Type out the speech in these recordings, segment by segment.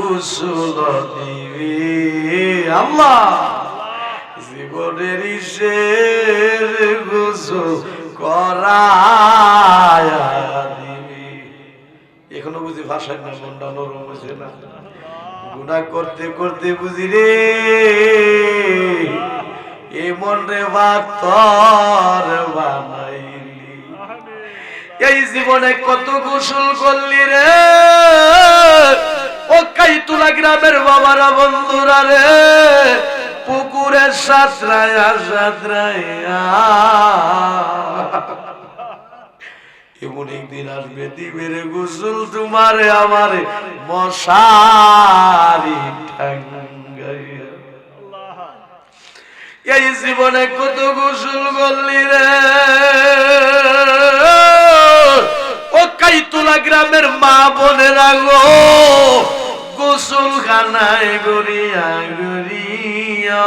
গুসল দিবি আল্লাহ! জীবনের শের গুসল করায়া দিবি। এখনও বুঝি ভাষায় না, মনটা নরম হয়েছে না? গুণা করতে করতে বুঝি রে। এ মন রে বাতর বানাইলি। এই জীবনে কত গোসল করলি রে? গ্রামের বাবারা বন্ধুরা রে, পুকুরের সাঁতরায়া সাঁতরায়া। এমন একদিন আসবে দিবের গোসল তোমারে আমার মশারি এই জীবনে কত গোসল করলি রে। ও কাইতুলা গ্রামের মা বোনের আগো গোসল খানায় গড়িয়া গড়িয়া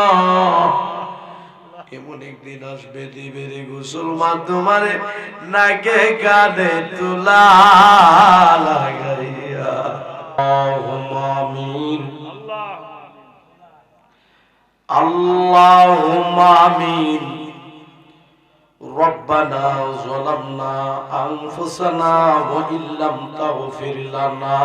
এমন একদিন আসবে দিবের গোসল মা তোমারে নাকে কানে তুলা লাগাইয়া আমিন اللهم آمين ربنا ظلمنا أنفسنا وإن لم تغفر لنا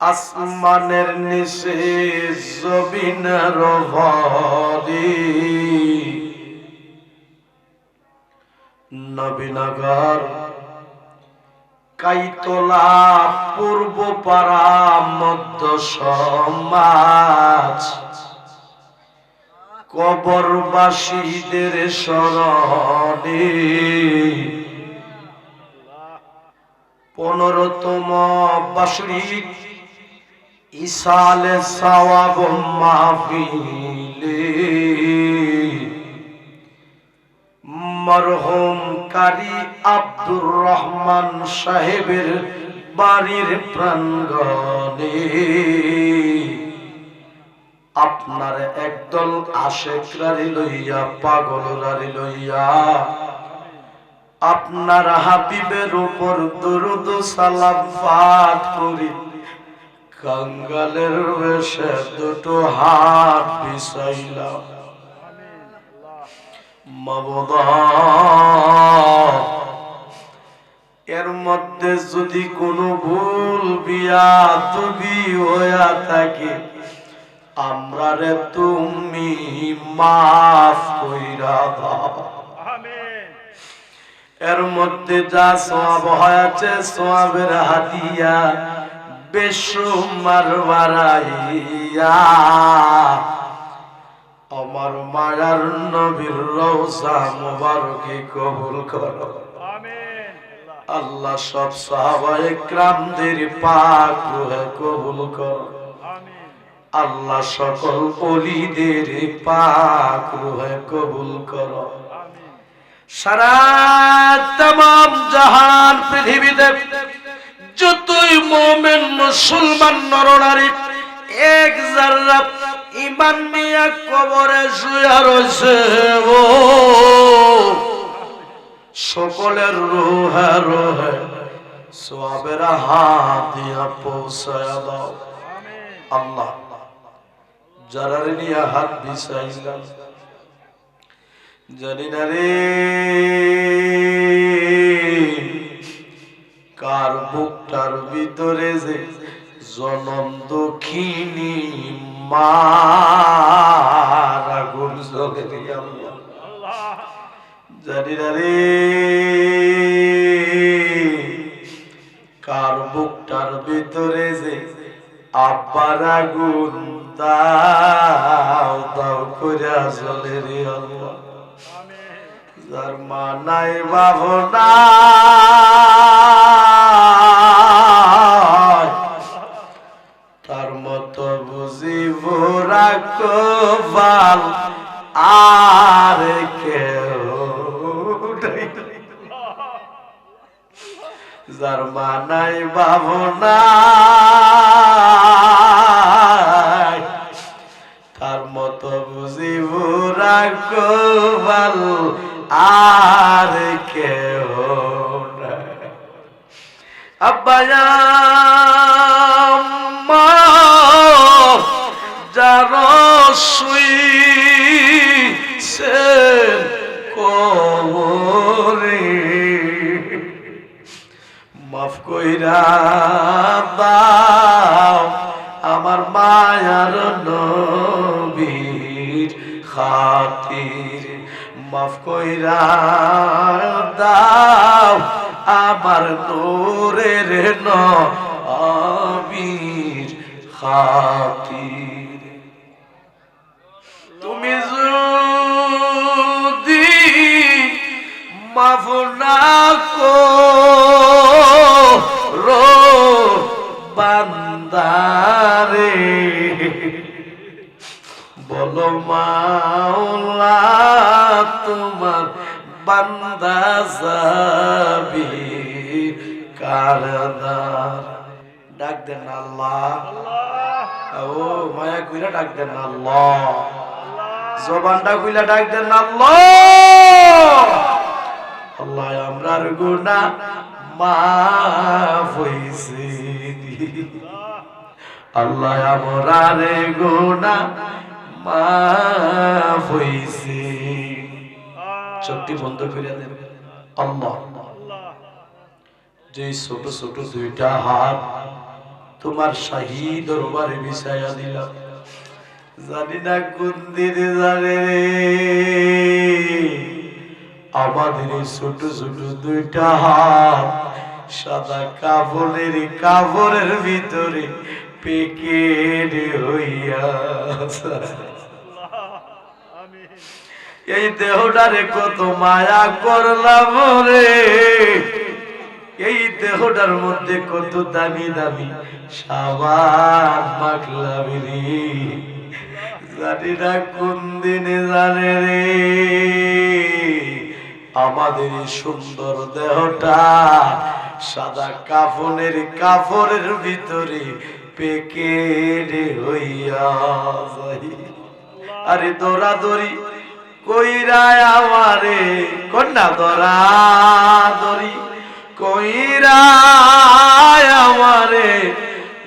আসমানের নিচে জবিনের ভরি। নবীনগর কাইতলা পূর্ব পাড়া মধ্য সমাজ। কবরবাসীদের স্মরণে পনেরোতম বাসরিক ইসালে সওয়াব মাহফিলে মরহুম কারি আব্দুর রহমান সাহেবের বাড়ির প্রাঙ্গণে আপনার একদল আশেক রারি লইয়া, পাগল রারি লইয়া আপনার হাবিবের উপর দরুদ সালাম পাঠ করি। কাঙ্গালের বেশে দুটো হাত বিছাইলাম। মাবদা, এর মধ্যে যদি কোনো ভুল বিয়া তুমি হইয়া থাকে আমরা রে তুমি মাফ কইরা দাও। এর মধ্যে যা সোয়াব হয়েছে সোয়াবের হাতিয়া বেসুমার বাড়াইয়া আমার মায়ার নবীর রওজা মুবারকে কবুল করো। আল্লাহ সব সাহাবায়ে ক্রামদের পাক রুহে কবুল করো। আল্লাহ সকল অলিদের পাক রুহে কবুল করো। সারা তাম জাহান পৃথিবীতে যতই মোমেন মুসলমান নরনারী এক জাররা ইমান নিয়া কবরে শুয়া রয়েছে ও সকলের রোহে রোহে সোয়াবের হাত দিয়া পৌঁছায়া দাও। আল্লাহ যারা নিয়ে হাত বিছাইলাম জানি না রে। কার বুকটার ভিতরে যে জনম দক্ষিণী মারা গুণ জলে জানি না রে। কার বুকটার ভিতরে যে আব্বার আগুন দাও দাও করে চলে রে আল্লাহ। যার মা নাই বাহনা। তার মতো বুঝি ভোরা কোবাল আর কেউ যার মা নাই বাহনা। শুইছেন কবরে মাফ কইরা দাও আমার মায়ার নবীর খাতির। মাফ কইরা দাও আমার নূরের নবীর খাতির। মাফ না করো বান্দারে। বলো মাওলা, তোমার বান্দা যাবি কারদার ডাক দেন আল্লাহ। ও মায়া কইরা ডাক দেন আল্লাহ। জবানটা কইলা ডাক দেন আল্লাহ। আল্লাহ, আমরার গুনাহ মাফ হইছে আল্লাহ, আমরার গুনাহ মাফ হইছে চোখটি বন্ধ করে দেন। আল্লাহ, যে ছোট ছোট দুইটা হাত তোমার শাহী দরবারে বিছাইয়া দিলাম। জানি না কোন দিনে জানে রে। আমাদের ছোট ছোট দুইটা হাত সাদা কাপড়ের কাপড়ের ভিতরে পেকেট হইয়া এই দেহটারে কত মায়া করলাম রে। এই দেহটার মধ্যে কত দামি দামি সাবান মাখলাম রে। জানি না কোন দিনে জানে রে। আমাদের সুন্দর দেহটা সাদা কাফনের কাপড়ের ভিতরে পেকেটে হইয়া যাই আরে দৌড়াদৌড়ি কইরায় আমারে, কন্যা দৌড়াদৌড়ি কইরায় আমারে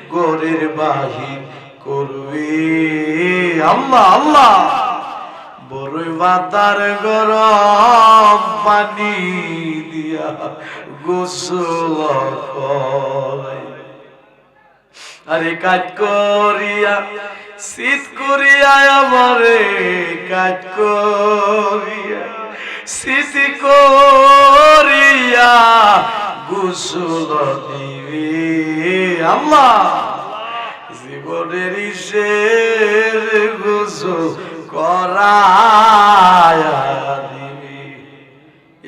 গোরের বাহির করবে। আল্লাহ আল্লাহ। বড়ই বাতার গরম পানি দিয়া গোসল আরে কাজ করিয়া, শীত করিয়া আমারে কাজ করিয়া, শীত করিয়া গোসল দিবে। আল্লাহ, জীবনের শের গোসল করায়া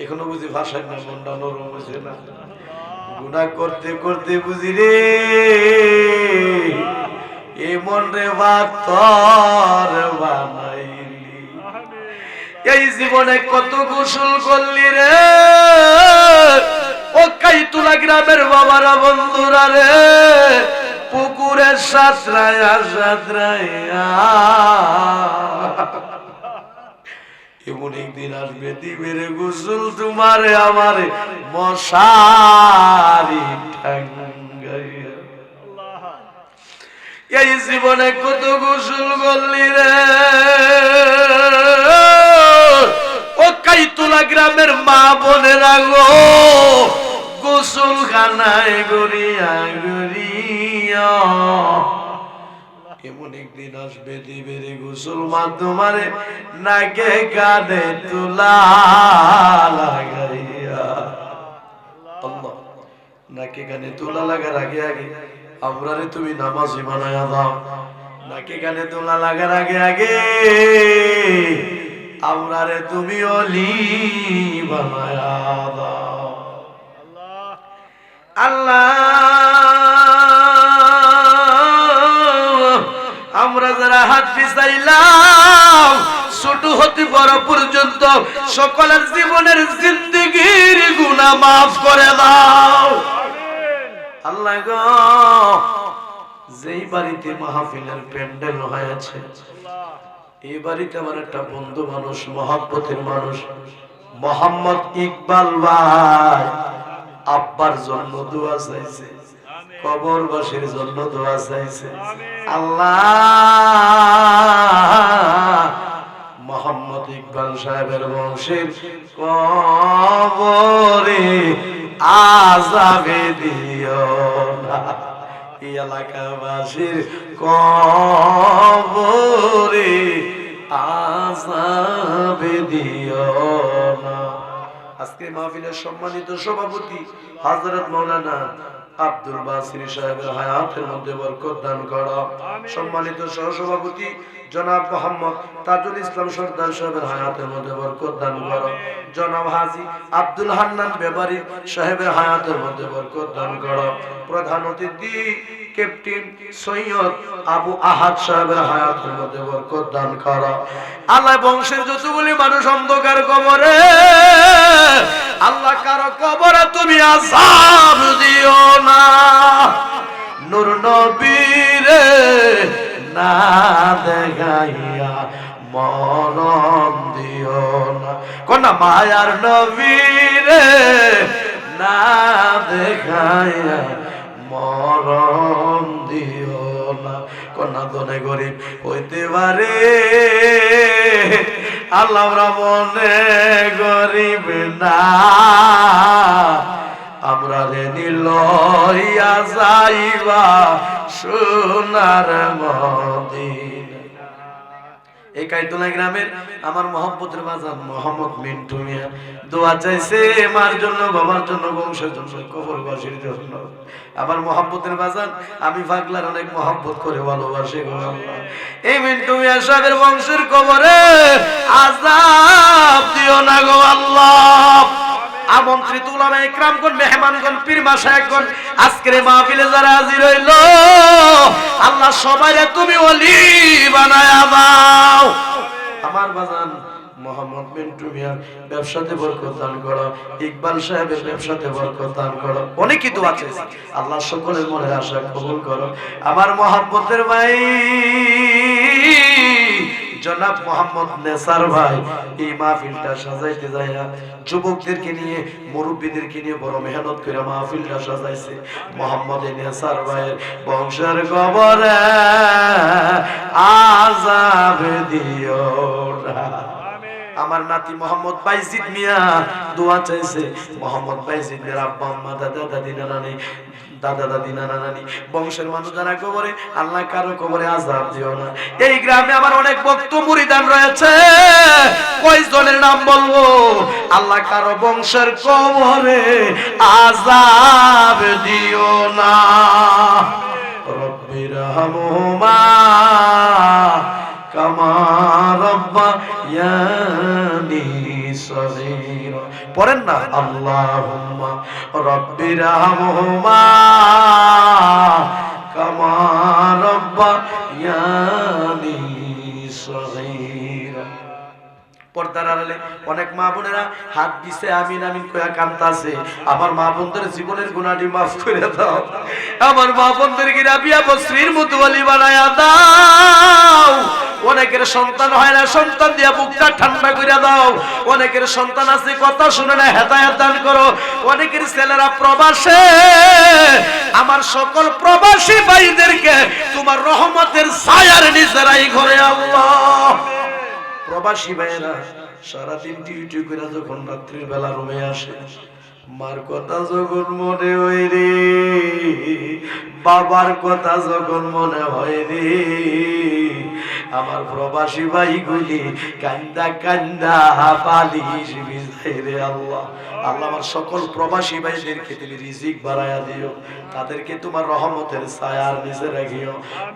এখনও বুঝি ভাষায় না, মনটা নরম হয়েছে না? গুণা করতে করতে বুঝি রে, এ মন রে বাতর বানাইলি। এই জীবনে কত গোসল করলি রে, ও কাইতুলা গ্রামের বাবারা বন্ধুরা রে পুকুরের সাঁতরায়া সাঁতরায়া। এমন একদিন আসবে দিবের গোসল তোমারে আমার মশারি এই জীবনে কত গোসল করলি রে? ও কাইতুলা গ্রামের মা বোনেরা গো গোসল খানায় গড়িয়া গড়িয়া। এমন একদিন আসবে দিবের নাকে কানে তুলা লাগাইয়া। নাকে কানে তুলা লাগার আগে আগে আমরা রে তুমি নামাজি বানায়া দাও। নাকে কানে তুলা লাগার আগে আগে আমরা রে তুমি অলি বানায়া দাও। আল্লাহ। আমরা যারা হাত পিছাইলাম ছোট হতে বড় পর্যন্ত সকলের জীবনের জিন্দগির গুণা মাফ করে দাও। আল্লাহ গো, যেই বাড়িতে মাহফিলের প্যান্ডেল হয়েছে, এই বাড়িতে আমার একটা বন্ধু মানুষ, মহাব্বতের মানুষ, মোহাম্মদ ইকবাল ভাই। আব্বার জন্য দোয়া চাইছে। কবরবাসীর জন্য দোয়া চাইছে। আল্লাহ মোহাম্মদ ইকবাল সাহেবের বংশের কবরে আজাবে দিও না। এই এলাকাবাসীর কবরে আজাবে দিও না। আজকে মাহফিলের সম্মানিত সভাপতি হযরত মাওলানা আব্দুল বাসির সাহেবের হায়াতের মধ্যে বরকত দান করো। সম্মানিত সহসভাপতি জনাব মোহাম্মদ তাজুল ইসলাম সর্দার সাহেবের হায়াতের মধ্যে বরকত দান করো। জনাব হাজি আব্দুল হান্নান বেবারি সাহেবের হায়াতের মধ্যে বরকত দান করো। প্রধান অতিথি ক্যাপ্টেন সৈয়দ আবু আহাদ সাহেবের হায়াতের মধ্যে বরকত দান করো। আল্লাহ বংশের যতগুলি মানুষ অন্ধকার কবরে, আল্লাহ কারও কবরে তুমি আজাব দিও না। নূর নবীরে না দেখাইয়া মরণ দিও না। কোন মায়ার নবীরে না দেখাইয়া মরণ দিও না। কন্যা দনে গরিব হইতে পারে। আল্লাহ মনে গরিব না। আমরা রে নিলইয়া যাইবা সোনার মদিনা। এই কাইতলা গ্রামের আমার মোহাম্মতের বাজার মোহাম্মদ মিন্টু মিয়া। দোয়া চাইছে মার জন্য, বাবার জন্য, বংশের জন্য কবরবাসীর জন্য। আমার মোহাম্মতের বাজার, আমি পাগলার অনেক মহব্বত করে ভালোবাসি এই মিন্টু মিয়া সাহেবের বংশের কবরে আজাব দিও না গো আল্লাহ। আমন্ত্রিত উলামা ইকরামগণ মেহমানগণ, পীর মাশায়েখগণ আজকের মাহফিলে যারা হাজির হইল, আল্লাহ সবাইরে তুমি ওলি বানায়া দাও। আমার বাজান মোহাম্মদ মিন্টু মিয়ার ব্যবসাতে বরকত দান করো। ইকবাল সাহেবের ব্যবসাতে বরকত দান করো। অনেকই দোয়া চেয়েছি। আল্লাহ সকলের মনের আশা কবুল করো। আমার মহাব্বতের ভাই জনাব মোহাম্মদ নেসার ভাই, এই মাহফিলটা সাজাইতে যাইয়া যুবকদেরকে নিয়ে, মুরব্বীদেরকে নিয়ে বড় মেহনত করে মাহফিলটা সাজাইছে। মোহাম্মদ নেসার ভাইয়ের বংশের কবরে আজাব দিও আমার নাতি মোহাম্মদ বাইজিদ মিয়া দোয়া চাইছে। মোহাম্মদ বাইজিদ মিয়ার আব্বা, আম্মা, দাদা দাদি নানানি দাদা দাদি নানা নানি বংশের মানুষ যারা কবরে, আল্লাহ কারও কবরে আজাব দিও না। এই গ্রামে আমার অনেক ভক্ত মুরিদান রয়েছে। কয়জনের নাম বলব? আল্লাহ কারও বংশের কবরে আজাব দিও না। কামা রব্বা ইয়ানি সগীরা পড়েন না, আল্লাহুম্মা রব্বির কামা পর্দার আড়ালে অনেক মা বোনেরা হাত দিছে, আমিন আমিন কয়া কান্তাছে আমার মা বোনদের জীবনের গুণাটি মাফ করে দাও। আমার মা বোনদের গিরা বিয়া বস্ত্রীর মতো বানায়া দাও। অনেকের সন্তান হয় না, সন্তান দিয়া বুকটা ঠান্ডা করে দাও। অনেকের সন্তান আছে, কথা শুনে না, হেদায়াত দান করো। অনেকের ছেলেরা প্রবাসে, আমার সকল প্রবাসী ভাইদেরকে তোমার রহমতের ছায়ার নিজেরাই ঘরে আল্লাহ। প্রবাসী ভাইয়েরা, সারাদিন ডিউটি করে যখন রাত্রির বেলা রুমে আসে, মার কথা যখন মনে হয় রে, বাবার কথা যখন মনে হয় রে আমার প্রবাসী ভাইগুলি কান্দা কান্দা পালিশ বিজাই রে আল্লাহ। আল্লাহ আমার সকল প্রবাসী ভাইদেরকে তুমি রিজিক বাড়ায়া দিও, তাদেরকে তোমার রহমতের ছায়ার নিচে রাখিও।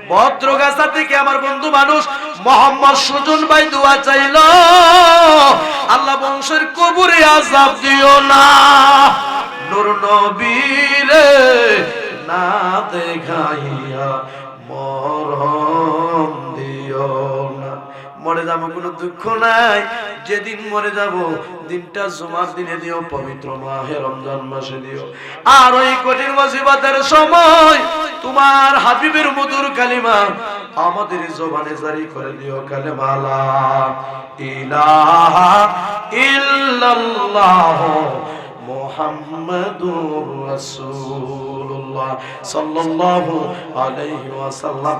ভদ্রগাছা থেকে আমার বন্ধু মানুষ মোহাম্মদ সুজন ভাই দোয়া চাইল, আল্লাহ বংশের কবরে আজাব দিও না। নূর নবীরে না দেখাইয়া না মরে যাব কোনো দুঃখ নাই। যেদিন মরে যাব, দিনটা জুমার দিনে দিও, পবিত্র মাহে রমজান মাসে দিও। আর ওই কঠিন মুসিবতের সময় তোমার হাবিবের মধুর কালিমা আমাদের জবানে জারি করে দিও, কালেমা লা ইলাহা ইল্লাল্লাহ মুহাম্মাদুর রাসূলুল্লাহ সাল্লাল্লাহু আলাইহি ওয়াসাল্লাম।